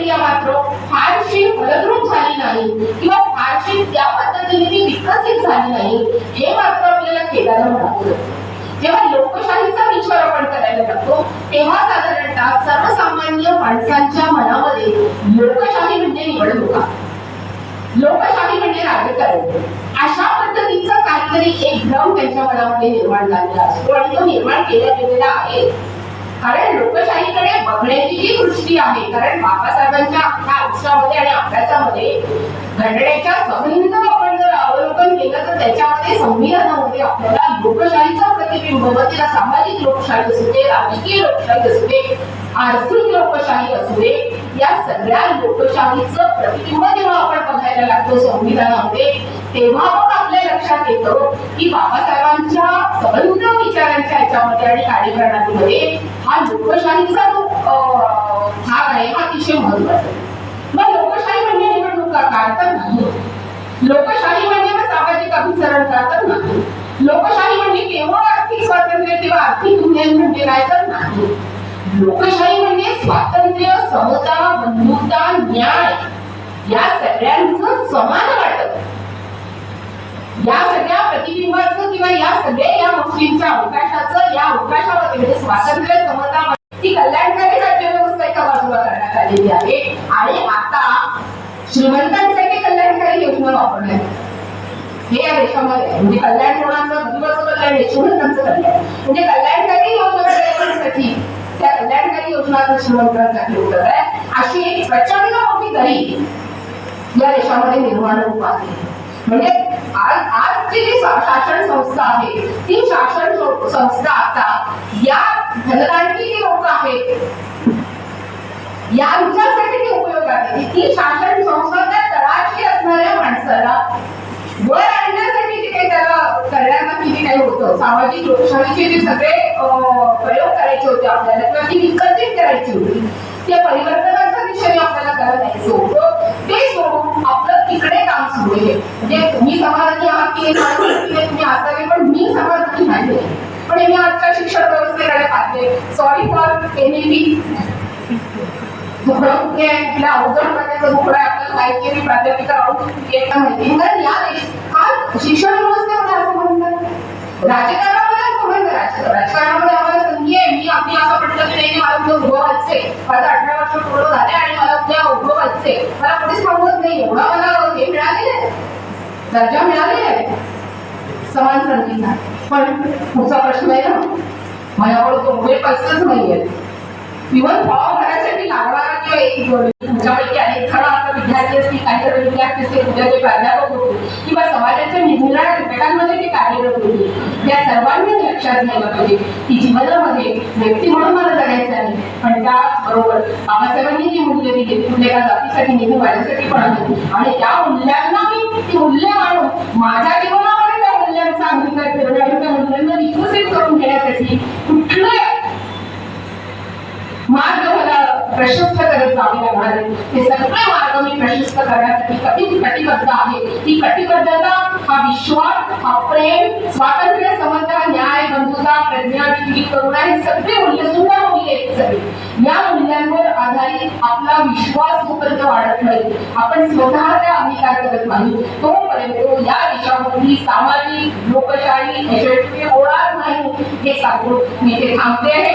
प्रक्रिया मात्र फारशी फलद्रूप झाली नाही किंवा फारशी त्या पद्धतीने ती विकसित झाली नाही हे मात्र आपल्याला खेदानं म्हणावं जेव्हा लोकशाहीचा विचार आपण करायला लागतो तेव्हा साधारणतः सर्वसामान्य माणसांच्या मनामध्ये लोकशाही म्हणजे निवडणुका लोकशाही म्हणजे राजकारण अशा पद्धतीचा काहीतरी एक भ्रम त्यांच्या मनामध्ये निर्माण झालेला असतो आणि तो निर्माण केला गेलेला आहे. कारण लोकशाहीकडे बघण्याची जी दृष्टी आहे कारण बाबासाहेबांच्या आपल्या आयुष्यामध्ये आणि अभ्यासामध्ये घडण्याच्या संबंध अवलोकन केलं तर त्याच्यामध्ये संविधानामध्ये आपल्याला लोकशाहीचा प्रतिबिंब व तिला सामाजिक लोकशाही असू दे राजकीय लोकशाही असू दे आर्थिक लोकशाही असू दे या सगळ्या लोकशाहीचं प्रतिबिंब जेव्हा आपण बघायला लागतो संविधानामध्ये तेव्हा मग आपल्या लक्षात येतं की बाबासाहेबांच्या सबंध विचारांच्या याच्यामध्ये आणि कार्यप्रणालीमध्ये हा लोकशाहीचा जो अं, भाग आहे हा अतिशय महत्त्वाचा आहे. मग लोकशाही म्हणजे निवडणुका काढतात तर नाही. लोकशाही म्हणजे मग सामाजिक अभिसरण का तर नाही लोकशाही म्हणजे केवळ आर्थिक स्वातंत्र्य किंवा आर्थिक उन्नयन म्हणजे काय तर नाही. लोकशाही म्हणजे स्वातंत्र्य समता बंधुता न्याय. या सगळ्यांचं समान वाटत या सगळ्या प्रतिबिंबाचं किंवा या सगळ्या या गोष्टींच्या अवकाशाचं या अवकाशामध्ये म्हणजे स्वातंत्र्य समता ती कल्याणकारी राज्यव्यवस्था एका बाजूला करण्यात आलेली आहे. आणि आता श्रीमंतांसाठी कल्याणकारी योजना वापरण्यात हे या देशामध्ये म्हणजे कल्याण होण्याचं गरीबाचं कल्याण आहे, श्रीमंतांचं कल्याण. म्हणजे कल्याणकारी योजना करण्यासाठी त्या कल्याणकारी योजना श्रीमंतांसाठी होत. आहे अशी एक प्रचंड मोठी दरी या देशामध्ये निर्माण होत आहे. म्हणजे आज आजची जी शासन संस्था आहे ती शासन संस्था आता या धनदांची जी लोक आहेत यांच्यासाठी ती उपयोग आहे ती शासन संस्था त्या तळाशी असणाऱ्या माणसाला वर सामाजिक लोकशाहीचे जे सगळे प्रयोग करायचे होते आपल्याला किंवा ती विकसित करायची होती त्या परिवर्तनाच्या दिशेने आपल्याला करत होतं ते. सोडून आपलं तिकडे काम सुरू आहे. म्हणजे तुम्ही समाधानी आहात की तुम्ही असावे पण मी समाधानी नाही पण मी आजच्या शिक्षण व्यवस्थेकडे पाहते. सॉरी फॉर एनईपी दुखणं कुठे आहे? अवजड प्रकारचं दुखणं आहे. आपल्याला माहिती प्राध्यापिका राहून माहिती. कारण या देश हा शिक्षण राजकारणामध्ये असं म्हणतात राजकारणामध्ये आम्हाला संधी आहे. मी आपली असं म्हटलं की नाही मला उद्या उभं व्हायचंय माझं अठरा वर्ष पूर्ण झाले आणि मला उद्या उभं व्हायचंय मला कुठेच थांबवत नाही. एवढा मला हे मिळालेलं आहे. दर्जा मिळालेला आहे. समान संधीचा पण पुढचा प्रश्न आहे ना माझ्याकडे तेवढे पैसेच नाहीये इव्हन फॉर्म भरण्यासाठी लागणारा किंवा एक तुमच्यापैकी अनेक जण विद्यार्थी असतील काही जण विद्यार्थी असतील उद्या जे प्राध्यापक होतो किंवा समाजाच्या निरनिराळ्या ते जे कार्यरत होते. या सर्वांनी लक्षात घ्यायला पाहिजे की जीवनामध्ये व्यक्ती म्हणून मला जगायचं आहे. पण त्याबरोबर बाबासाहेबांनी जी मूल्य दिली ती मूल्य एका जातीसाठी नेहमी माझ्यासाठी पण आहे आणि त्या मूल्यांना मी ती मूल्य मानून माझ्या जीवनामध्ये त्या मूल्यांचा अंगीकार करणं आणि त्या मूल्यांना विकसित करून घेण्यासाठी कुठलं मार्ग मला प्रशस्त करत जावे लागणार आहे? ते सगळे मार्ग मी प्रशस्त करण्यासाठी कधी कटिबद्ध आहे. ती कटिबद्धता हा विश्वास हा प्रेम स्वातंत्र्य समता न्याय बंधुता प्रज्ञा नीती करुणा हे सगळे मूल्य सुंदर मूल्य सगळे. या मूल्यांवर आधारित आपला विश्वास जोपर्यंत वाढत नाही आपण स्वतः त्या अंगीकार करत नाही. तोपर्यंत या देशामधली सामाजिक लोकशाही यशस्वी होणार नाही हे सांगून मी ते थांबते